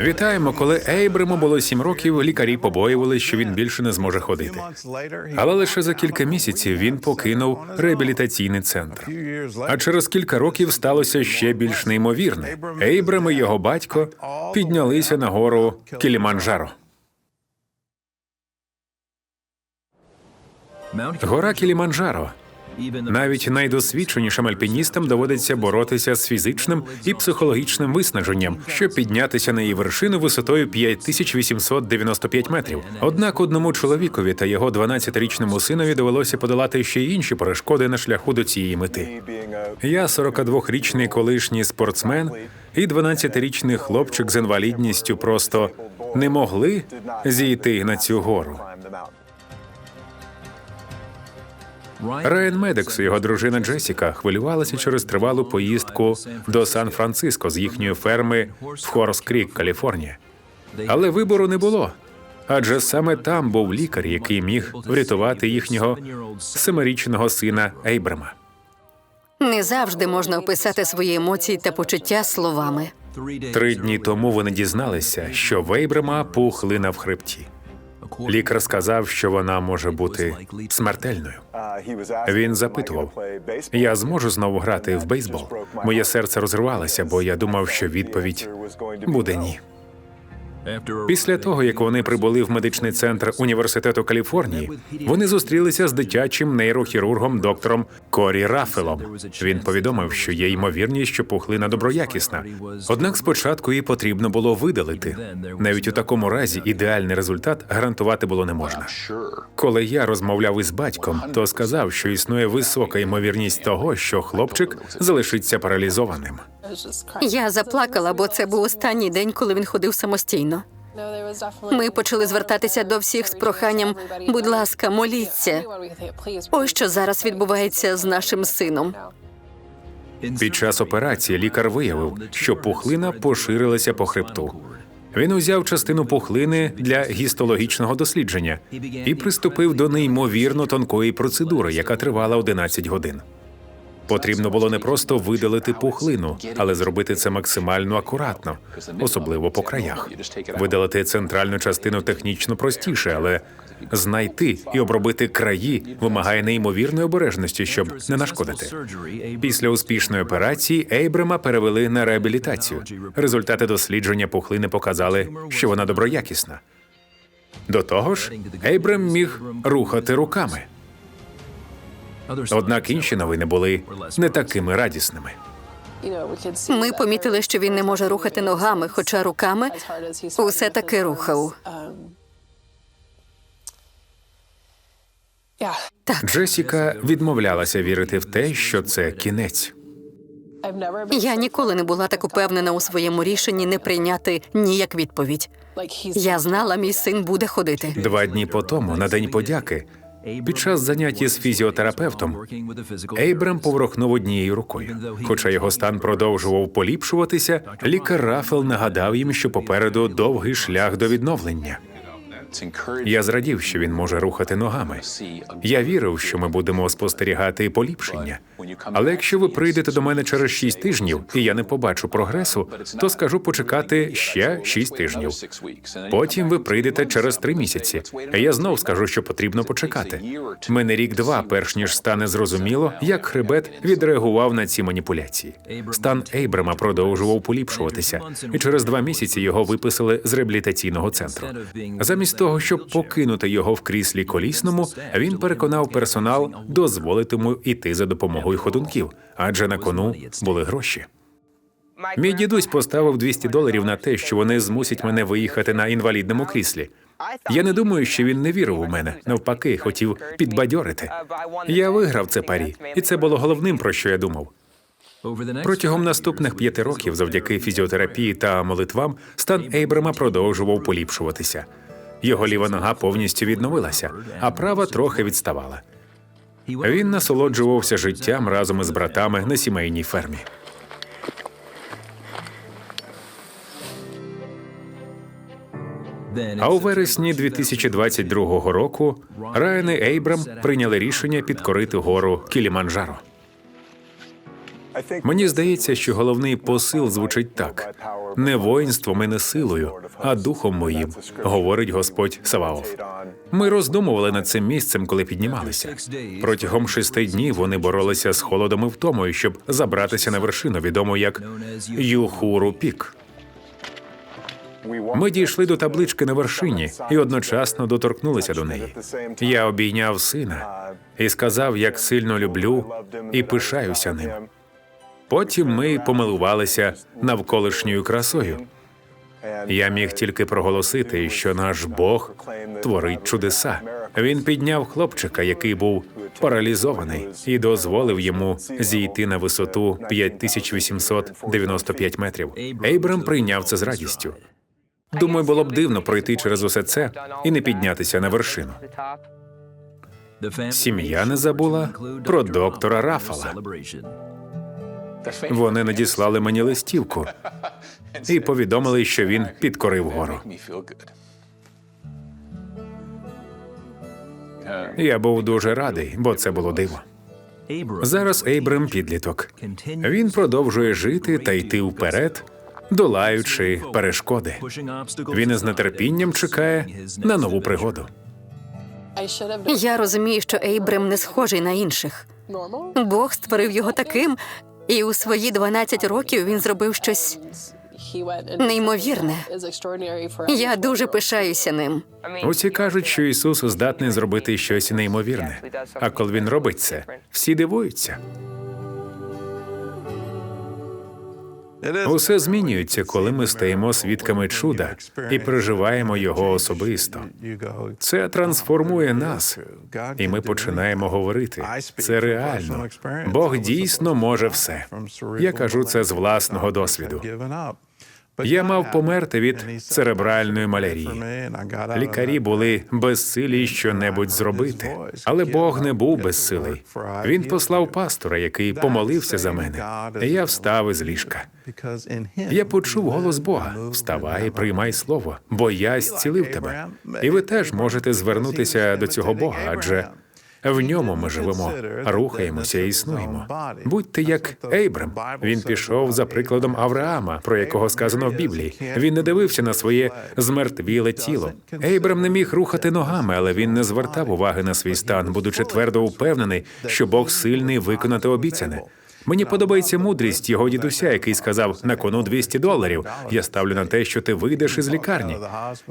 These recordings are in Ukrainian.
Вітаємо, коли Ейбрему було сім років, лікарі побоювали, що він більше не зможе ходити. Але лише за кілька місяців він покинув реабілітаційний центр. А через кілька років сталося ще більш неймовірне. Ейбрем і його батько піднялися на гору Кіліманджаро. Гора Кіліманджаро. Навіть найдосвідченішим альпіністам доводиться боротися з фізичним і психологічним виснаженням, щоб піднятися на її вершину висотою 5895 метрів. Однак одному чоловікові та його 12-річному синові довелося подолати ще й інші перешкоди на шляху до цієї мети. Я 42-річний колишній спортсмен і 12-річний хлопчик з інвалідністю просто не могли зійти на цю гору. Райан Медекс і його дружина Джесіка хвилювалися через тривалу поїздку до Сан-Франциско з їхньої ферми в Хорс Крік, Каліфорнія. Але вибору не було. Адже саме там був лікар, який міг врятувати їхнього семирічного сина Ейбрема. Не завжди можна описати свої емоції та почуття словами. Три дні тому вони дізналися, що в Ейбрема пухлина в хребті. Лікар сказав, що вона може бути смертельною. Він запитував: я зможу знову грати в бейсбол? Моє серце розривалося, бо я думав, що відповідь буде ні. Після того, як вони прибули в медичний центр університету Каліфорнії, вони зустрілися з дитячим нейрохірургом доктором Корі Рафелом. Він повідомив, що є ймовірність, що пухлина доброякісна. Однак спочатку її потрібно було видалити. Навіть у такому разі ідеальний результат гарантувати було не можна. Коли я розмовляв із батьком, то сказав, що існує висока ймовірність того, що хлопчик залишиться паралізованим. Я заплакала, бо це був останній день, коли він ходив самостійно. Ми почали звертатися до всіх з проханням. Будь ласка, моліться. Ось що зараз відбувається з нашим сином. Під час операції лікар виявив, що пухлина поширилася по хребту. Він узяв частину пухлини для гістологічного дослідження і приступив до неймовірно тонкої процедури, яка тривала 11 годин. Потрібно було не просто видалити пухлину, але зробити це максимально акуратно, особливо по краях. Видалити центральну частину технічно простіше, але знайти і обробити краї вимагає неймовірної обережності, щоб не нашкодити. Після успішної операції Ейбрема перевели на реабілітацію. Результати дослідження пухлини показали, що вона доброякісна. До того ж, Ейбрем міг рухати руками. Однак інші новини були не такими радісними. Ми помітили, що він не може рухати ногами, хоча руками усе таки рухав. Так, Джесіка відмовлялася вірити в те, що це кінець. я ніколи не була так упевнена у своєму рішенні не прийняти ні як відповідь. Я знала, мій син буде ходити. Два дні по тому, на день подяки, під час заняття з фізіотерапевтом, Ейбрам поворухнув однією рукою. Хоча його стан продовжував поліпшуватися, лікар Рафел нагадав їм, що попереду довгий шлях до відновлення. Я зрадів, що він може рухати ногами. Я вірив, що ми будемо спостерігати поліпшення. Але якщо ви прийдете до мене через шість тижнів і я не побачу прогресу, то скажу почекати ще шість тижнів. Потім ви прийдете через три місяці. Я знов скажу, що потрібно почекати. Мене рік-два, перш ніж стане зрозуміло, як хребет відреагував на ці маніпуляції. Стан Ейбрема продовжував поліпшуватися, і через два місяці його виписали з реабілітаційного центру. Замість того, щоб покинути його в кріслі колісному, він переконав персонал дозволити йому іти за допомогою ходунків, адже на кону були гроші. Мій дідусь поставив 200 доларів на те, що вони змусять мене виїхати на інвалідному кріслі. Я не думаю, що він не вірив у мене. Навпаки, хотів підбадьорити. Я виграв це парі, і це було головним, про що я думав. Протягом наступних п'яти років, завдяки фізіотерапії та молитвам, стан Ейбрема продовжував поліпшуватися. Його ліва нога повністю відновилася, а права трохи відставала. Він насолоджувався життям разом із братами на сімейній фермі. А у вересні 2022 року Райан і Ейбрам прийняли рішення підкорити гору Кіліманджаро. Мені здається, що головний посил звучить так: не воїнством і не силою, а духом моїм, говорить Господь Саваоф. Ми роздумували над цим місцем, коли піднімалися. Протягом шести днів вони боролися з холодом і втомою, щоб забратися на вершину, відому як Юхуру Пік. Ми дійшли до таблички на вершині і одночасно доторкнулися до неї. Я обійняв сина і сказав, як сильно люблю і пишаюся ним. Потім ми помилувалися навколишньою красою. Я міг тільки проголосити, що наш Бог творить чудеса. Він підняв хлопчика, який був паралізований, і дозволив йому зійти на висоту 5895 метрів. Ейбрам прийняв це з радістю. Думаю, було б дивно пройти через усе це і не піднятися на вершину. Сім'я не забула про доктора Рафала. Вони надіслали мені листівку і повідомили, що він підкорив гору. Я був дуже радий, бо це було диво. Зараз Ейбрем підліток. Він продовжує жити та йти вперед, долаючи перешкоди. Він із нетерпінням чекає на нову пригоду. Я розумію, що Ейбрем не схожий на інших. Бог створив його таким, і у свої 12 років він зробив щось неймовірне. Я дуже пишаюся ним. Усі кажуть, що Ісус здатний зробити щось неймовірне. А коли він робить це, всі дивуються. Усе змінюється, коли ми стаємо свідками чуда і переживаємо його особисто. Це трансформує нас, і ми починаємо говорити. Це реально. Бог дійсно може все. Я кажу це з власного досвіду. Я мав померти від церебральної малярії. Лікарі були безсилі щонебудь зробити, але Бог не був безсилий. Він послав пастора, який помолився за мене. Я встав із ліжка. Я почув голос Бога: вставай, приймай слово, бо я зцілив тебе. І ви теж можете звернутися до цього Бога, адже в ньому ми живемо, рухаємося і існуємо. Будьте як Ейбрам. Він пішов за прикладом Авраама, про якого сказано в Біблії. Він не дивився на своє змертвіле тіло. Ейбрам не міг рухати ногами, але він не звертав уваги на свій стан, будучи твердо впевнений, що Бог сильний виконати обіцяне. Мені подобається мудрість його дідуся, який сказав на кону 200 доларів. Я ставлю на те, що ти вийдеш із лікарні.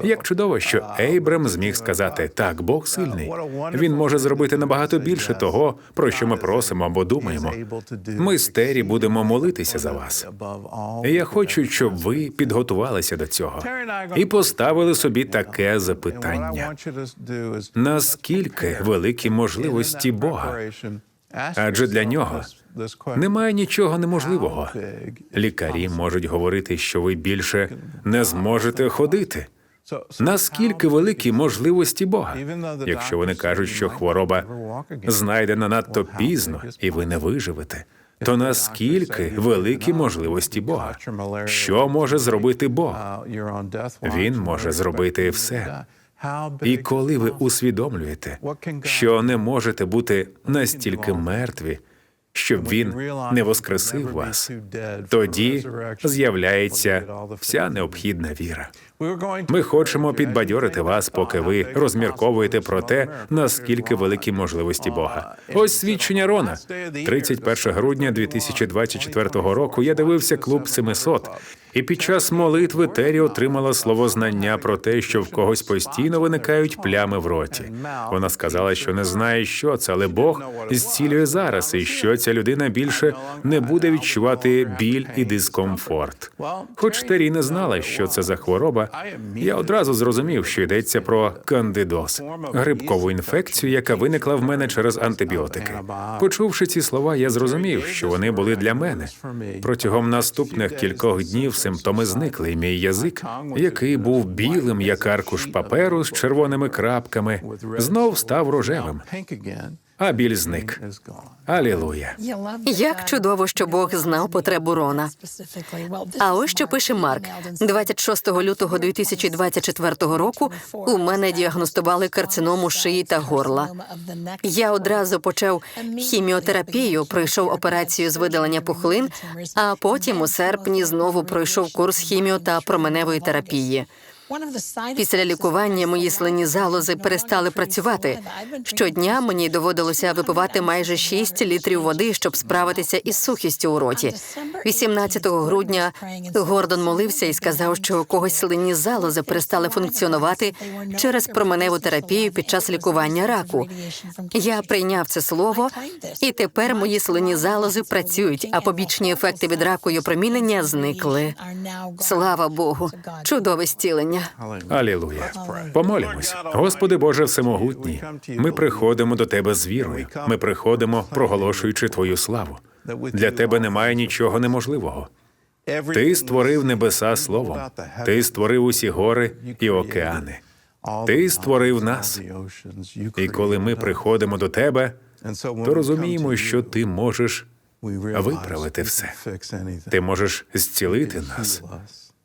Як чудово, що Ейбрем зміг сказати так, Бог сильний. Він може зробити набагато більше того, про що ми просимо або думаємо. Ми з Тері будемо молитися за вас. Я хочу, щоб ви підготувалися до цього і поставили собі таке запитання: наскільки великі можливості Бога? Адже для нього немає нічого неможливого. Лікарі можуть говорити, що ви більше не зможете ходити. Наскільки великі можливості Бога, якщо вони кажуть, що хвороба знайдена надто пізно і ви не виживете, то наскільки великі можливості Бога? Що може зробити Бог? Він може зробити все. І коли ви усвідомлюєте, що не можете бути настільки мертві, щоб він не воскресив вас, тоді з'являється вся необхідна віра. Ми хочемо підбадьорити вас, поки ви розмірковуєте про те, наскільки великі можливості Бога. Ось свідчення Рона. 31 грудня 2024 року. Я дивився клуб 700, і під час молитви Тері отримала слово знання про те, що в когось постійно виникають плями в роті. Вона сказала, що не знає, що це, але Бог зцілює зараз, і що ця людина більше не буде відчувати біль і дискомфорт. Хоч Тері не знала, що це за хвороба, я одразу зрозумів, що йдеться про кандидоз, грибкову інфекцію, яка виникла в мене через антибіотики. Почувши ці слова, я зрозумів, що вони були для мене. Протягом наступних кількох днів симптоми зникли, і мій язик, який був білим, як аркуш паперу з червоними крапками, знов став рожевим. А біль зник. Алілуя. Як чудово, що Бог знав потребу Рона. А ось що пише Марк. 26 лютого 2024 року у мене діагностували карциному шиї та горла. Я одразу почав хіміотерапію, пройшов операцію з видалення пухлин, а потім у серпні знову пройшов курс хіміо та променевої терапії. Після лікування мої слинні залози перестали працювати. Щодня мені доводилося випивати майже 6 літрів води, щоб справитися із сухістю у роті. 18 грудня Гордон молився і сказав, що у когось слинні залози перестали функціонувати через променеву терапію під час лікування раку. Я прийняв це слово, і тепер мої слинні залози працюють, а побічні ефекти від раку і опромінення зникли. Слава Богу, чудове зцілення. Алілуя. Помолімось. Господи Боже Всемогутній, ми приходимо до Тебе з вірою. Ми приходимо, проголошуючи Твою славу. Для Тебе немає нічого неможливого. Ти створив небеса словом. Ти створив усі гори і океани. Ти створив нас. І коли ми приходимо до Тебе, то розуміємо, що ти можеш виправити все. Ти можеш зцілити нас.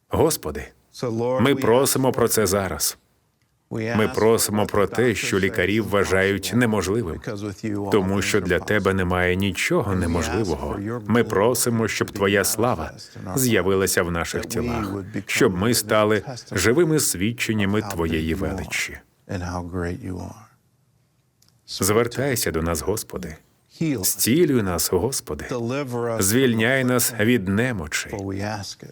Господи, ми просимо про це зараз. Ми просимо про те, що лікарі вважають неможливим, тому що для тебе немає нічого неможливого. Ми просимо, щоб твоя слава з'явилася в наших тілах, щоб ми стали живими свідченнями твоєї величі. Звертайся до нас, Господи, зцілюй нас, Господи, звільняй нас від немочі.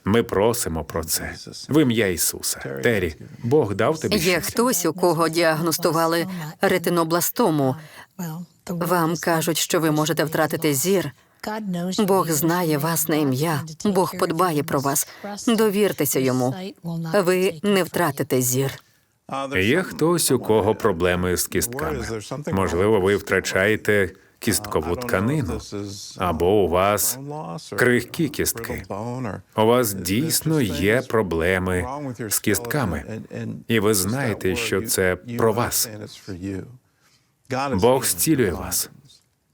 Ми просимо про це в ім'я Ісуса. Тері, Бог дав тобі Є щось? хтось, у кого діагностували ретинобластому. Вам кажуть, що ви можете втратити зір. Бог знає вас на ім'я. Бог подбає про вас. Довіртеся йому. Ви не втратите зір. Є хтось, у кого проблеми з кістками. Можливо, ви втрачаєте кісткову тканину, або у вас крихкі кістки. У вас дійсно є проблеми з кістками, і ви знаєте, що це про вас. Бог зцілює вас.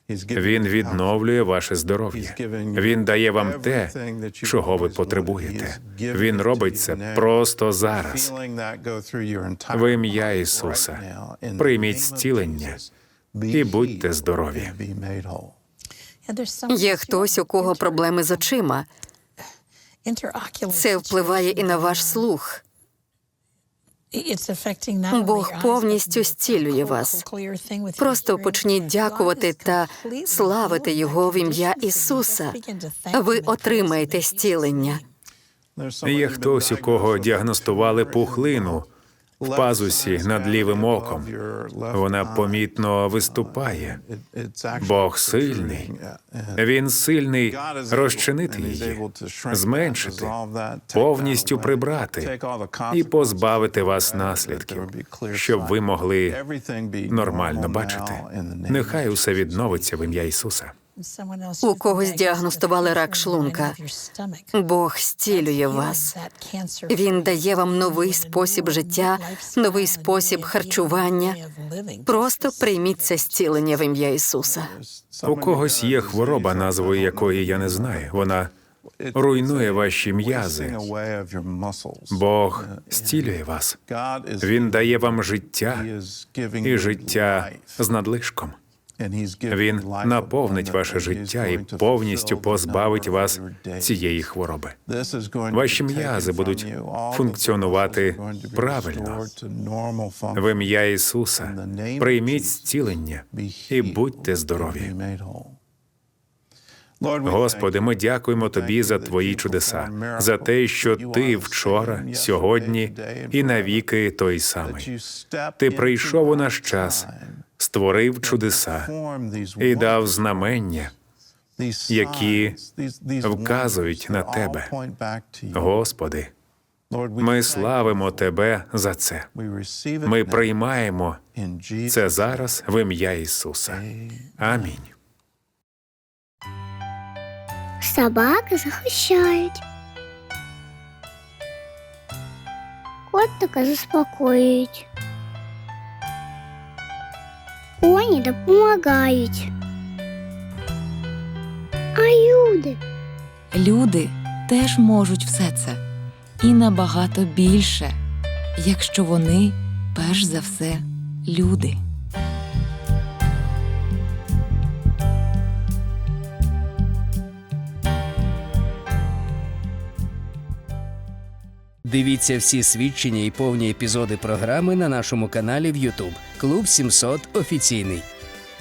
Він відновлює ваше здоров'я. Він дає вам те, чого ви потребуєте. Він робить це просто зараз. В ім'я Ісуса прийміть зцілення і будьте здорові. Є хтось, у кого проблеми з очима. Це впливає і на ваш слух. Бог повністю зцілює вас. Просто почніть дякувати та славити Його в ім'я Ісуса. Ви отримаєте зцілення. Є хтось, у кого діагностували пухлину в пазусі над лівим оком. Вона помітно виступає. Бог сильний. Він сильний розчинити її, зменшити, повністю прибрати і позбавити вас наслідків, щоб ви могли нормально бачити. Нехай усе відновиться в ім'я Ісуса. У когось діагностували рак шлунка. Бог зцілює вас. Він дає вам новий спосіб життя, новий спосіб харчування. Просто прийміть це зцілення в ім'я Ісуса. У когось є хвороба, назвою якої я не знаю. Вона руйнує ваші м'язи. Бог зцілює вас. Він дає вам життя і життя з надлишком. Він наповнить ваше життя і повністю позбавить вас цієї хвороби. Ваші м'язи будуть функціонувати правильно. В ім'я Ісуса прийміть зцілення і будьте здорові. Господи, ми дякуємо Тобі за Твої чудеса, за те, що Ти вчора, сьогодні і навіки той самий. Ти прийшов у наш час, створив чудеса і дав знамення, які вказують на Тебе. Господи, ми славимо Тебе за це. Ми приймаємо це зараз в ім'я Ісуса. Амінь. Собаки захищають. Котика заспокоюють. Поні допомагають. А люди? Люди теж можуть все це і набагато більше, якщо вони перш за все люди. Дивіться всі свідчення і повні епізоди програми на нашому каналі в YouTube Клуб 700 офіційний.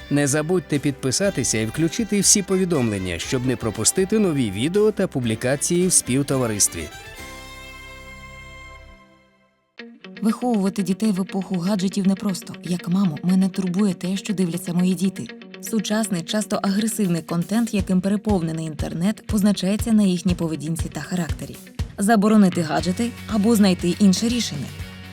Не забудьте підписатися і включити всі повідомлення, щоб не пропустити нові відео та публікації в співтоваристві. Виховувати дітей в епоху гаджетів непросто. Як маму, мене турбує те, що дивляться мої діти. Сучасний, часто агресивний контент, яким переповнений інтернет, позначається на їхній поведінці та характері. Заборонити гаджети або знайти інше рішення.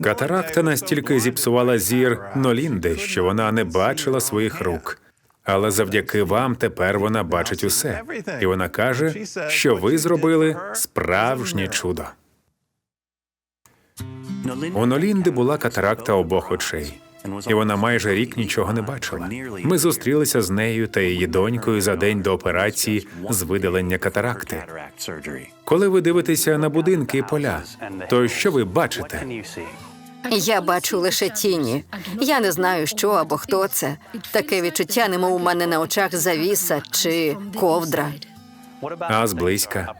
Катаракта настільки зіпсувала зір Нолінди, що вона не бачила своїх рук. Але завдяки вам тепер вона бачить усе. І вона каже, що ви зробили справжнє чудо. У Нолінди була катаракта обох очей, і вона майже рік нічого не бачила. Ми зустрілися з нею та її донькою за день до операції з видалення катаракти. Коли ви дивитеся на будинки і поля, то що ви бачите? Я бачу лише тіні. Я не знаю, що або хто це. Таке відчуття, немов у мене на очах завіса чи ковдра. А зблизька?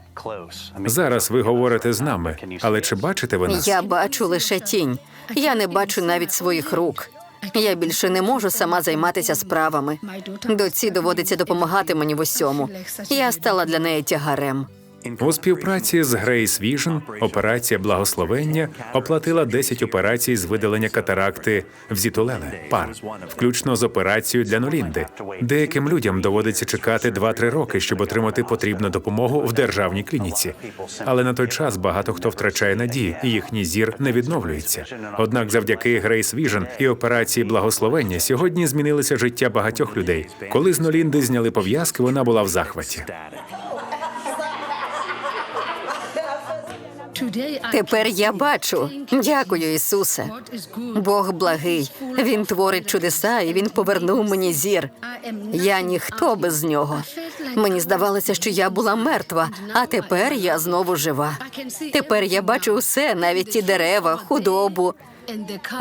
Зараз ви говорите з нами, але чи бачите ви нас? Я бачу лише тінь. Я не бачу навіть своїх рук. Я більше не можу сама займатися справами. Доці доводиться допомагати мені в усьому. Я стала для неї тягарем. У співпраці з Grace Vision операція благословення оплатила 10 операцій з видалення катаракти в Зітулеле, пар, включно з операцією для Нолінди. Деяким людям доводиться чекати 2-3 роки, щоб отримати потрібну допомогу в державній клініці. Але на той час багато хто втрачає надії, і їхній зір не відновлюється. Однак, завдяки Grace Vision і операції благословення сьогодні змінилося життя багатьох людей. Коли з Нолінди зняли пов'язки, вона була в захваті. Тепер я бачу. Дякую, Ісусе. Бог благий. Він творить чудеса, і він повернув мені зір. Я ніхто без нього. Мені здавалося, що я була мертва, а тепер я знову жива. Тепер я бачу усе, навіть ті дерева, худобу.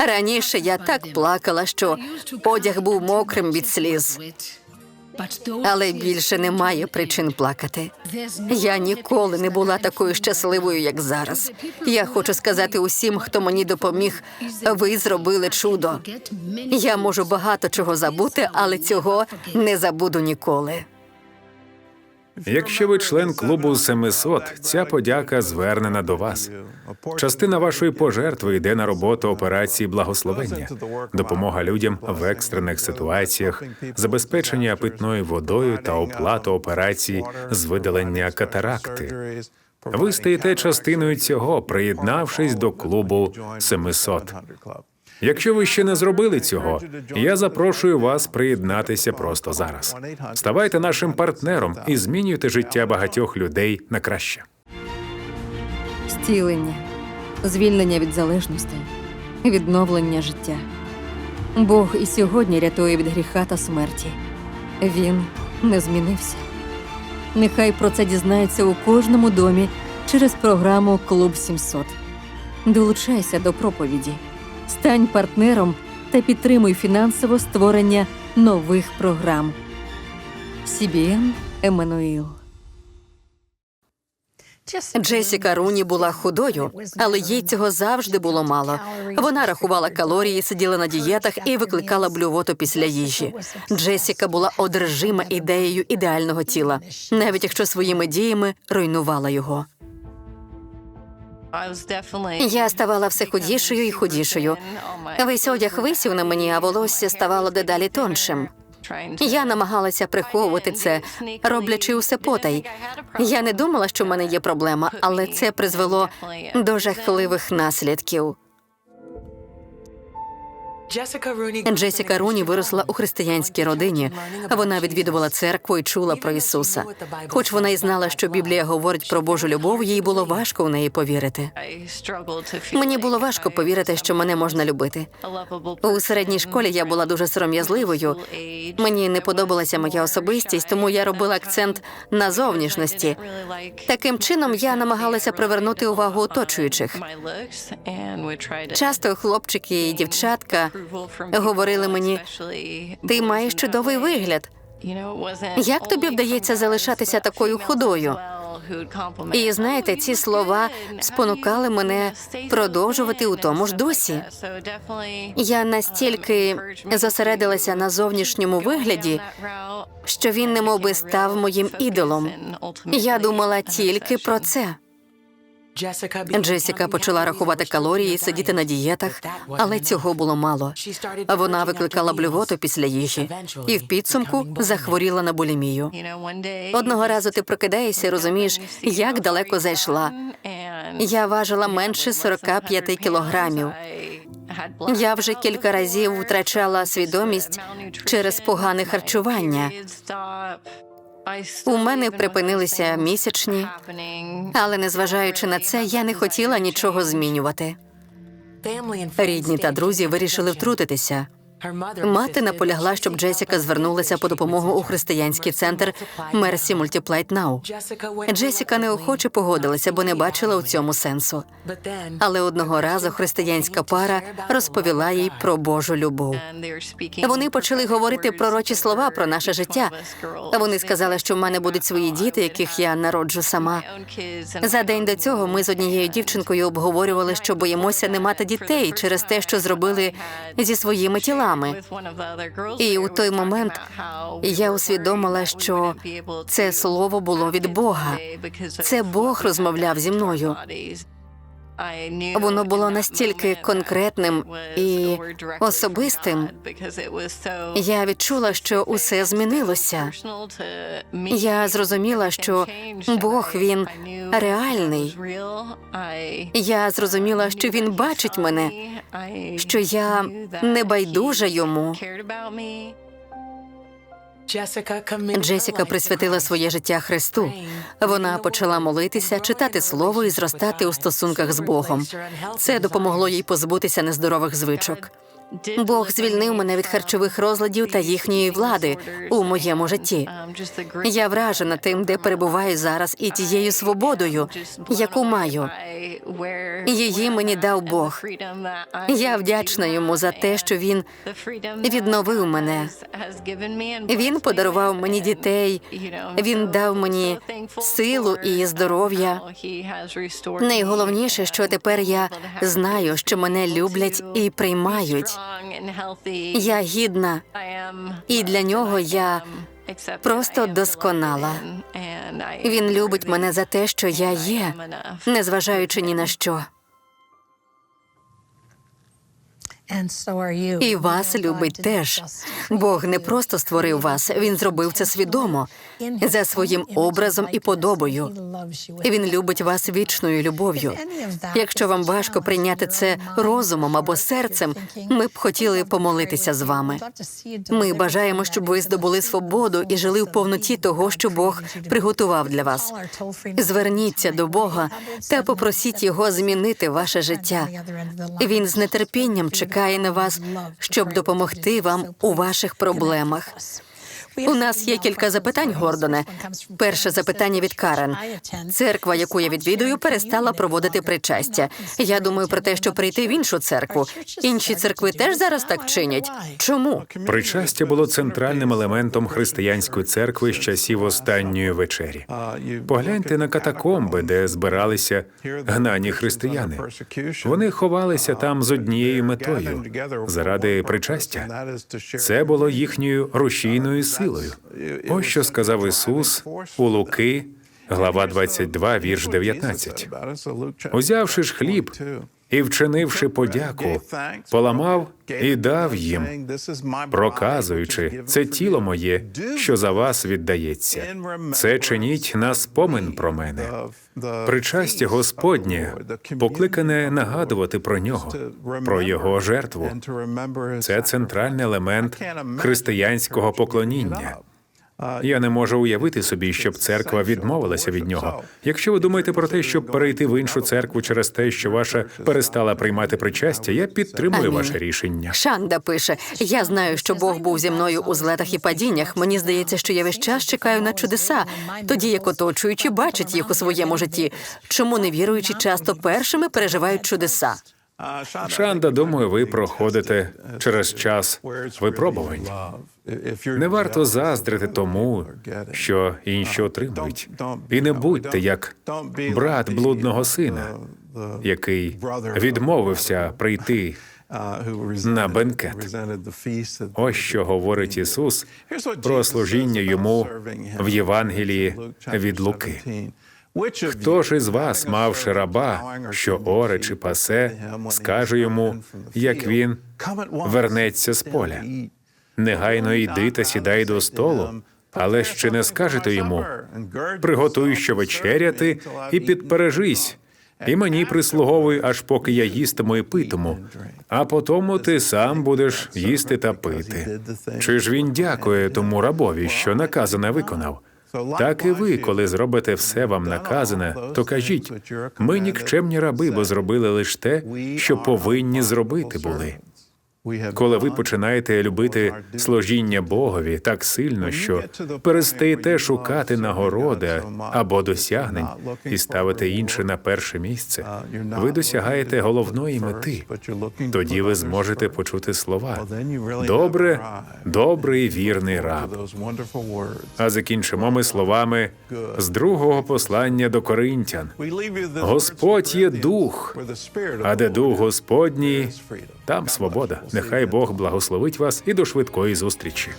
Раніше я так плакала, що одяг був мокрим від сліз. Але більше немає причин плакати. Я ніколи не була такою щасливою, як зараз. Я хочу сказати усім, хто мені допоміг. Ви зробили чудо. Я можу багато чого забути, але цього не забуду ніколи. Якщо ви член клубу 700, ця подяка звернена до вас. Частина вашої пожертви йде на роботу операції благословення, допомога людям в екстрених ситуаціях, забезпечення питною водою та оплату операцій з видалення катаракти. Ви стаєте частиною цього, приєднавшись до клубу 700. Якщо ви ще не зробили цього, я запрошую вас приєднатися просто зараз. Ставайте нашим партнером і змінюйте життя багатьох людей на краще. Зцілення, звільнення від залежностей, відновлення життя. Бог і сьогодні рятує від гріха та смерті. Він не змінився. Нехай про це дізнається у кожному домі через програму Клуб 700. Долучайся до проповіді, стань партнером та підтримуй фінансово створення нових програм. CBN Еммануїл. Джесіка Руні була худою, але їй цього завжди було мало. Вона рахувала калорії, сиділа на дієтах і викликала блювоту після їжі. Джесіка була одержима ідеєю ідеального тіла, навіть якщо своїми діями руйнувала його. Я ставала все худішою і худішою. Весь одяг висів на мені, а волосся ставало дедалі тоншим. Я намагалася приховувати це, роблячи усе потай. Я не думала, що в мене є проблема, але це призвело до жахливих наслідків. Джесіка Руні виросла у християнській родині. Вона відвідувала церкву і чула про Ісуса. Хоч вона й знала, що Біблія говорить про Божу любов, їй було важко в неї повірити. Мені було важко повірити, що мене можна любити. У середній школі я була дуже сором'язливою. Мені не подобалася моя особистість, тому я робила акцент на зовнішності. Таким чином я намагалася привернути увагу оточуючих. Часто хлопчики і дівчатка говорили мені, ти маєш чудовий вигляд. Як тобі вдається залишатися такою худою? І знаєте, ці слова спонукали мене продовжувати у тому ж дусі. Я настільки зосередилася на зовнішньому вигляді, що він немов би став моїм ідолом. Я думала тільки про це. Джесіка почала рахувати калорії, сидіти на дієтах, але цього було мало. Вона викликала блювоту після їжі і в підсумку захворіла на булімію. Одного разу ти прокидаєшся розумієш, як далеко зайшла. Я важила менше 45 кілограмів. Я вже кілька разів втрачала свідомість через погане харчування. У мене припинилися місячні, але незважаючи на це, я не хотіла нічого змінювати. Рідні та друзі вирішили втрутитися. Мати наполягла, щоб Джесіка звернулася по допомогу у християнський центр Mercy Multiplied Now. Джесіка неохоче погодилася, бо не бачила у цьому сенсу. Але одного разу християнська пара розповіла їй про Божу любов. Вони почали говорити пророчі слова про наше життя. Вони сказали, що в мене будуть свої діти, яких я народжу сама. За день до цього ми з однією дівчинкою обговорювали, що боїмося не мати дітей через те, що зробили зі своїми тілами. І у той момент я усвідомила, що це слово було від Бога. Це Бог розмовляв зі мною. Воно було настільки конкретним і особистим. Я відчула, що усе змінилося. Я зрозуміла, що Бог він реальний. Я зрозуміла, що він бачить мене, що я не байдужа йому. Джесіка присвятила своє життя Христу. Вона почала молитися, читати слово і зростати у стосунках з Богом. Це допомогло їй позбутися нездорових звичок. Бог звільнив мене від харчових розладів та їхньої влади у моєму житті. Я вражена тим, де перебуваю зараз, і тією свободою, яку маю. Її мені дав Бог. Я вдячна йому за те, що він відновив мене. Він подарував мені дітей. Він дав мені силу і здоров'я. Найголовніше, що тепер я знаю, що мене люблять і приймають. Я гідна, і для нього я просто досконала. Він любить мене за те, що я є, незважаючи ні на що. І вас любить теж. Бог не просто створив вас, він зробив це свідомо за своїм образом і подобою. Він любить вас вічною любов'ю. Якщо вам важко прийняти це розумом або серцем, ми б хотіли помолитися з вами. Ми бажаємо, щоб ви здобули свободу і жили в повноті того, що Бог приготував для вас. Зверніться до Бога та попросіть його змінити ваше життя. Він з нетерпінням чекає на вас, щоб допомогти вам у ваших проблемах. У нас є кілька запитань, Гордоне. Перше запитання від Карен. Церква, яку я відвідую, перестала проводити причастя. Я думаю про те, що прийти в іншу церкву. Інші церкви теж зараз так чинять. Чому? Причастя було центральним елементом християнської церкви з часів останньої вечері. Погляньте на катакомби, де збиралися гнані християни. Вони ховалися там з однією метою заради причастя. Це було їхньою рушійною силою. Ось що сказав Ісус у Луки, глава 22, вірш 19. Узявши ж хліб, і, вчинивши подяку, поламав і дав їм, проказуючи, це тіло моє, що за вас віддається. Це чиніть на спомин про мене. Причастя Господнє покликане нагадувати про нього, про його жертву. Це центральний елемент християнського поклоніння. Я не можу уявити собі, щоб церква відмовилася від нього. Якщо ви думаєте про те, щоб перейти в іншу церкву через те, що ваша перестала приймати причастя, я підтримую Амінь. ваше рішення. Шанда пише: Я знаю, що Бог був зі мною у злетах і падіннях. Мені здається, що я весь час чекаю на чудеса, тоді як оточуючі бачать їх у своєму житті. Чому невіруючі часто першими переживають чудеса? Шанда, думаю, ви проходите через час випробувань. Не варто заздрити тому, що інші отримують. І не будьте як брат блудного сина, який відмовився прийти на бенкет. Ось що говорить Ісус про служіння йому в Євангелії від Луки. Хто ж із вас, мавши раба, що оре чи пасе, скаже йому, як він вернеться з поля? Негайно йди та сідай до столу, але ще не скажете йому приготуй що вечеряти і підпережись. І мені прислуговуй, аж поки я їстиму і питиму, а потому ти сам будеш їсти та пити. Чи ж він дякує тому рабові, що наказане виконав? Так і ви, коли зробите все вам наказане, то кажіть, ми нікчемні раби, бо зробили лише те, що повинні зробити були. Коли ви починаєте любити служіння Богові так сильно, що перестаєте шукати нагороди або досягнень і ставите інше на перше місце, ви досягаєте головної мети. Тоді ви зможете почути слова. Добре, добрий вірний раб. А закінчимо ми словами з другого послання до Коринтян. Господь є дух, а де дух Господній, там свобода. Нехай Бог благословить вас і до швидкої зустрічі.